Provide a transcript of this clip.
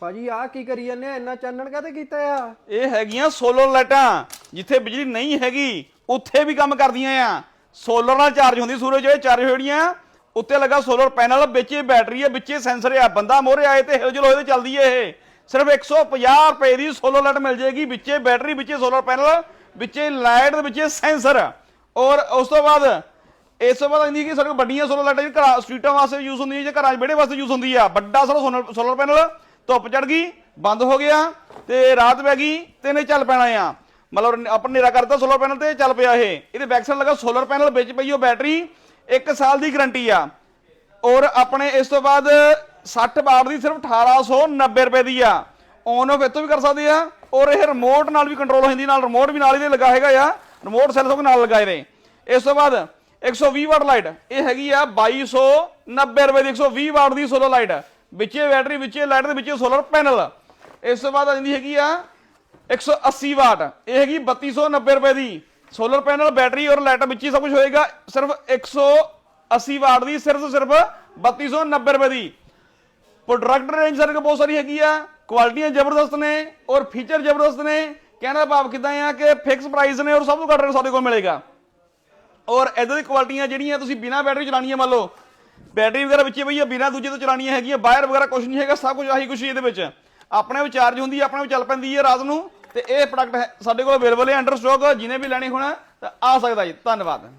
ਭਾਜੀ ਆ ਕੀ ਕਰੀ ਜਾਂਦੇ ਆ? ਇੰਨਾ ਚਾਨਣ ਕਾਤੇ ਕੀਤਾ ਆ? ਇਹ ਹੈਗੀਆਂ ਸੋਲਰ ਲਾਈਟਾਂ, ਜਿੱਥੇ ਬਿਜਲੀ ਨਹੀਂ ਹੈਗੀ, ਉੱਥੇ ਵੀ ਕੰਮ ਕਰਦੀਆਂ ਆ। ਸੋਲਰ ਨਾਲ ਚਾਰਜ ਹੁੰਦੀ, ਸੂਰਜ ਜਿਹੜੇ ਚਾਰਜ ਹੋਣੀਆਂ, ਉੱਤੇ ਲੱਗਾ ਸੋਲਰ ਪੈਨਲ ਵਿੱਚ ਬੈਟਰੀ ਹੈ ਵਿੱਚ ਸੈਂਸਰ ਆ। ਬੰਦਾ ਮੋਹਰੇ ਆਏ ਤੇ ਹਿਲਜੁਲ ਹੋਏ ਤੇ ਚੱਲਦੀ ਹੈ ਇਹ। ਸਿਰਫ 150 ਰੁਪਏ ਦੀ ਸੋਲਰ ਲਾਈਟ ਮਿਲ ਜਾਏਗੀ, ਵਿੱਚੇ ਬੈਟਰੀ ਵਿੱਚੇ ਸੋਲਰ ਪੈਨਲ ਵਿੱਚੇ ਲਾਈਟ ਦੇ ਵਿੱਚੇ ਸੈਂਸਰ ਔਰ ਉਸ ਤੋਂ ਬਾਅਦ, ਇਸ ਤੋਂ ਬਾਅਦ ਆਉਂਦੀ ਕਿ ਸਾਡੇ ਵੱਡੀਆਂ ਸੋਲਰ ਲਾਈਟਾਂ ਜਿਹੜੀ ਘਰਾਂ ਸਟਰੀਟਾਂ ਵਾਸਤੇ ਯੂਜ਼ ਹੁੰਦੀ ਹੈ ਜਾਂ ਘਰਾਂ 'ਚ ਵਿਹੜੇ ਵਾਸਤੇ ਯੂਜ਼ ਹੁੰਦੀ ਆ। ਵੱਡਾ ਸਾਰਾ ਸੋਲਰ ਪੈਨਲ ਧੁੱਪ ਚੜ ਗਈ, ਬੰਦ ਹੋ ਗਿਆ ਤੇ ਰਾਤ ਪੈ ਗਈ ਤੇ ਇਹਨੇ ਚੱਲ ਪੈਣਾ ਆ। ਮਤਲਬ ਆਪਾਂ ਨੇਰਾ ਕਰਤਾ ਸੋਲਰ ਪੈਨਲ ਤੇ, ਚੱਲ ਪਿਆ ਇਹ। ਇਹਦੇ ਬੈਕ ਸਾਈਡ ਲੱਗਾ ਸੋਲਰ ਪੈਨਲ ਵਿੱਚ ਪਈ ਉਹ ਬੈਟਰੀ 1 ਸਾਲ ਦੀ ਗਾਰੰਟੀ ਆ। ਔਰ ਆਪਣੇ ਇਸ ਤੋਂ ਬਾਅਦ 60 ਵਾਟ ਦੀ ਸਿਰਫ 1890 ਰੁਪਏ ਦੀ ਆ। ਔਨ ਆਫ ਇੱਥੋਂ ਵੀ ਕਰ ਸਕਦੇ ਆ। ਔਰ ਇਹ ਰਿਮੋਟ ਨਾਲ ਵੀ ਕੰਟਰੋਲ ਹੁੰਦੀ ਨਾਲ ਰਿਮੋਟ ਵੀ ਨਾਲ ਇਹਦੇ ਲੱਗਾ ਹੈਗਾ ਆ। ਰਿਮੋਟ ਸੈੱਲ ਤੋਂ ਨਾਲ ਲਗਾਏ ਨੇ। ਇਸ ਤੋਂ ਬਾਅਦ 120 ਵਾਟ ਲਾਈਟ, ਇਹ ਹੈਗੀ ਆ 2290 ਰੁਪਏ ਦੀ 120 ਵਾਟ ਦੀ ਸੋਲਰ ਲਾਈਟ ਵਿੱਚੇ ਬੈਟਰੀ ਵਿੱਚੇ ਲਾਈਟ ਦੇ ਵਿੱਚੇ ਸੋਲਰ ਪੈਨਲ ਇਸ ਤੋਂ ਬਾਅਦ ਆ ਜਾਂਦੀ ਹੈਗੀ ਆ 180 ਵਾਟ ਇਹ ਹੈਗੀ 3290 ਰੁਪਏ ਦੀ। ਸੋਲਰ ਪੈਨਲ ਬੈਟਰੀ ਔਰ ਲਾਈਟ ਵਿੱਚ ਹੀ ਸਭ ਕੁਝ ਹੋਏਗਾ। ਸਿਰਫ 180 ਵਾਟ ਦੀ, ਸਿਰਫ ਸਿਰਫ 3290 ਰੁਪਏ ਦੀ। ਪ੍ਰੋਡਕਟ ਰੇਂਜ ਸਾਡੇ ਕੋਲ ਬਹੁਤ ਸਾਰੀ ਹੈਗੀ ਆ। ਕੁਆਲਿਟੀਆਂ ਜ਼ਬਰਦਸਤ ਨੇ ਔਰ ਫੀਚਰ ਜ਼ਬਰਦਸਤ ਨੇ। ਕਹਿਣਾ ਭਾਵ ਕਿਦਾਂ ਆ ਕਿ ਫਿਕਸ ਪ੍ਰਾਈਸ ਨੇ ਔਰ ਸਭ ਤੋਂ ਘੱਟ ਰੇਟ ਸਾਡੇ ਕੋਲ ਮਿਲੇਗਾ। ਔਰ ਇਦਾਂ ਦੀ ਕੁਆਲਿਟੀਆਂ ਜਿਹੜੀਆਂ ਤੁਸੀਂ ਬਿਨਾ ਬੈਟਰੀ ਚਲਾਉਣੀਆਂ ਮੰਨ ਲਓ ਬੈਟਰੀ ਵਗੈਰਾ ਵਿੱਚੇ ਬਈ ਬਿਨਾ ਦੂਜੇ ਤੋਂ ਚਲਾਉਣੀ ਹੈਗੀ ਹੈ ਵਾਇਰ ਵਗੈਰਾ ਕੁਝ ਨਹੀਂ ਹੈਗਾ, ਸਭ ਕੁਝ ਆਹੀ ਕੁਝ ਹੀ ਇਹਦੇ ਵਿੱਚ। ਆਪਣੇ ਵੀ ਚਾਰਜ ਹੁੰਦੀ ਹੈ ਆਪਣੇ ਵੀ ਚੱਲ ਪੈਂਦੀ ਹੈ ਰਾਤ ਨੂੰ। ਤੇ ਇਹ ਪ੍ਰੋਡਕਟ ਸਾਡੇ ਕੋਲ ਅਵੇਲੇਬਲ ਹੈ ਅੰਡਰ ਸਟਾਕ ਜਿਹਨੇ ਵੀ ਲੈਣੇ ਹੋਣਾ, ਤਾਂ ਆ ਸਕਦਾ ਜੀ। ਧੰਨਵਾਦ।